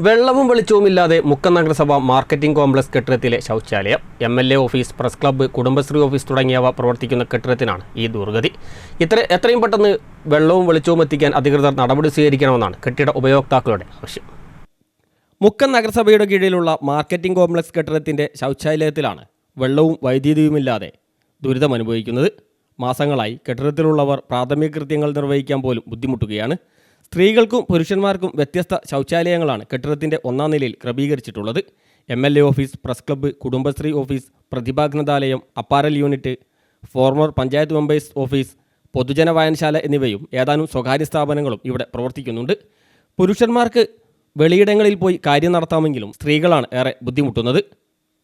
വെള്ളവും വെളിച്ചവും ഇല്ലാതെ മുക്കം നഗരസഭ മാർക്കറ്റിംഗ് കോംപ്ലക്സ് കെട്ടിടത്തിലെ ശൗചാലയം M L A office press club Kudumbashree office തുടങ്ങിയവ പ്രവർത്തിക്കുന്ന കെട്ടിടത്തിനാണ് ഈ ദുർഗതി. ഇത്ര എത്രയും പെട്ടെന്ന് വെള്ളവും വെളിച്ചവും എത്തിക്കാൻ അധികൃതർ നടപടി സ്വീകരിക്കണമെന്നാണ് കെട്ടിട ഉപയോക്താക്കളുടെ ആവശ്യം. മുക്കം നഗരസഭയുടെ കീഴിലുള്ള മാർക്കറ്റിംഗ് കോംപ്ലക്സ് കെട്ടിടത്തിന്റെ ശൗചാലയത്തിലാണ് വെള്ളവും വൈദ്യുതിയുമില്ലാതെ ദുരിതമനുഭവിക്കുന്നത്. മാസങ്ങളായി കെട്ടിടത്തിലുള്ളവർ പ്രാഥമിക കൃത്യങ്ങൾ നിർവഹിക്കാൻ പോലും ബുദ്ധിമുട്ടുകയാണ്. സ്ത്രീകൾക്കും പുരുഷന്മാർക്കും വ്യത്യസ്ത ശൗചാലയങ്ങളാണ് കെട്ടിടത്തിന്റെ ഒന്നാം നിലയിൽ ക്രമീകരിച്ചിട്ടുള്ളത്. M L A office press club Kudumbashree office പ്രതിഭാഗ്നതാലയം apparel unit former panchayat members office പൊതുജന വായനശാല എന്നിവയും ഏതാനും സ്വകാര്യ സ്ഥാപനങ്ങളും ഇവിടെ പ്രവർത്തിക്കുന്നുണ്ട്. പുരുഷന്മാർക്ക് വെളിയിടങ്ങളിൽ പോയി കാര്യം നടത്താമെങ്കിലും സ്ത്രീകളാണ് ഏറെ ബുദ്ധിമുട്ടുന്നത്.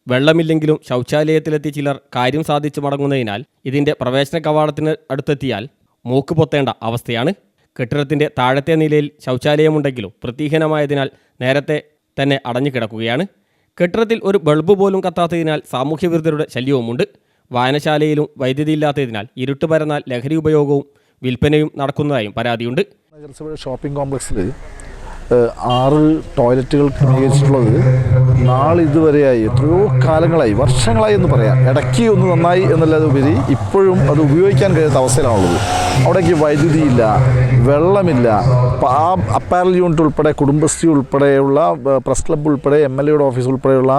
വെള്ളമില്ലെങ്കിലും ശൗചാലയത്തിലെത്തി ചിലർ കാര്യം സാധിച്ചു മടങ്ങുന്നതിനാൽ ഇതിന്റെ പ്രവേശന കവാടത്തിന് അടുത്തെത്തിയാൽ മൂക്ക് പൊത്തേണ്ട അവസ്ഥയാണ്. കെട്ടിടത്തിന്റെ താഴത്തെ നിലയിൽ ശൗചാലയമുണ്ടെങ്കിലും വൃത്തിഹീനമായതിനാൽ നേരത്തെ തന്നെ അടഞ്ഞു കിടക്കുകയാണ്. കെട്ടിടത്തിൽ ഒരു ബൾബ് പോലും കത്താത്തതിനാൽ സാമൂഹ്യവിരുദ്ധരുടെ ശല്യവുമുണ്ട്. വായനശാലയിലും വൈദ്യുതി ഇല്ലാത്തതിനാൽ ഇരുട്ട് പരന്നാൽ ലഹരി ഉപയോഗവും വിൽപ്പനയും നടക്കുന്നതായും പരാതിയുണ്ട്. നഗരസഭയുടെ ഷോപ്പിംഗ് കോംപ്ലക്സിൽ ആറ് ടോയ്ലറ്റുകൾ ക്രമീകരിച്ചിട്ടുള്ളത് നാളെ ഇതുവരെയായി എത്രയോ കാലങ്ങളായി വർഷങ്ങളായി എന്ന് പറയാം. ഇടയ്ക്ക് ഒന്ന് നന്നായി എന്നല്ലാതെ ഉപരി ഇപ്പോഴും അത് ഉപയോഗിക്കാൻ കഴിയാത്ത അവസ്ഥയിലാണുള്ളത്. അവിടേക്ക് വൈദ്യുതിയില്ല വെള്ളമില്ല. ആ അപ്പാരൽ യൂണിറ്റ് ഉൾപ്പെടെ കുടുംബശ്രീ ഉൾപ്പെടെയുള്ള പ്രസ് ക്ലബ്ബ് ഉൾപ്പെടെ എം എൽ എയുടെ ഓഫീസ് ഉൾപ്പെടെയുള്ള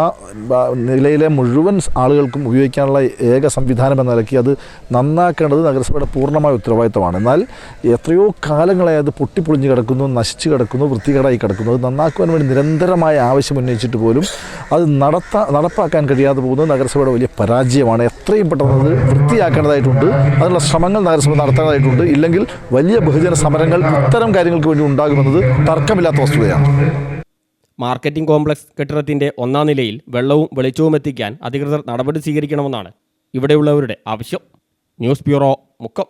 നിലയിലെ മുഴുവൻ ആളുകൾക്കും ഉപയോഗിക്കാനുള്ള ഏക സംവിധാനം എന്ന നിലയ്ക്ക് അത് നന്നാക്കേണ്ടത് നഗരസഭയുടെ പൂർണമായ ഉത്തരവാദിത്തമാണ്. എന്നാൽ എത്രയോ കാലങ്ങളായി അത് പൊട്ടിപ്പൊളിഞ്ഞ് കിടക്കുന്നു നശിച്ചു കിടക്കുന്നു വൃത്തികേടായി കിടക്കുന്നു. അത് നന്നാക്കുവാൻ വേണ്ടി നിരന്തരമായ ആവശ്യം ഉന്നയിച്ചിട്ട് പോലും അത് നടത്താ നടപ്പാക്കാൻ കഴിയാതെ പോകുന്നത് നഗരസഭയുടെ വലിയ പരാജയമാണ്. എത്രയും പെട്ടെന്ന് അത് വൃത്തിയാക്കേണ്ടതായിട്ടുണ്ട്. അതിനുള്ള ശ്രമങ്ങൾ നഗരസഭ നടത്തേണ്ടതായിട്ടുണ്ട്. ഇല്ലെങ്കിൽ വലിയ ബഹുജന സമരങ്ങൾ ഇത്തരം കാര്യങ്ങൾക്ക് വേണ്ടി ഉണ്ടാകുമെന്നത് തർക്കമില്ലാത്ത വസ്തുതയാണ്. മാർക്കറ്റിംഗ് കോംപ്ലക്സ് കെട്ടിടത്തിന്റെ ഒന്നാം നിലയിൽ വെള്ളവും വെളിച്ചവും എത്തിക്കാൻ അധികൃതർ നടപടി സ്വീകരിക്കണമെന്നാണ് ഇവിടെയുള്ളവരുടെ ആവശ്യം. News bureau Mukkam.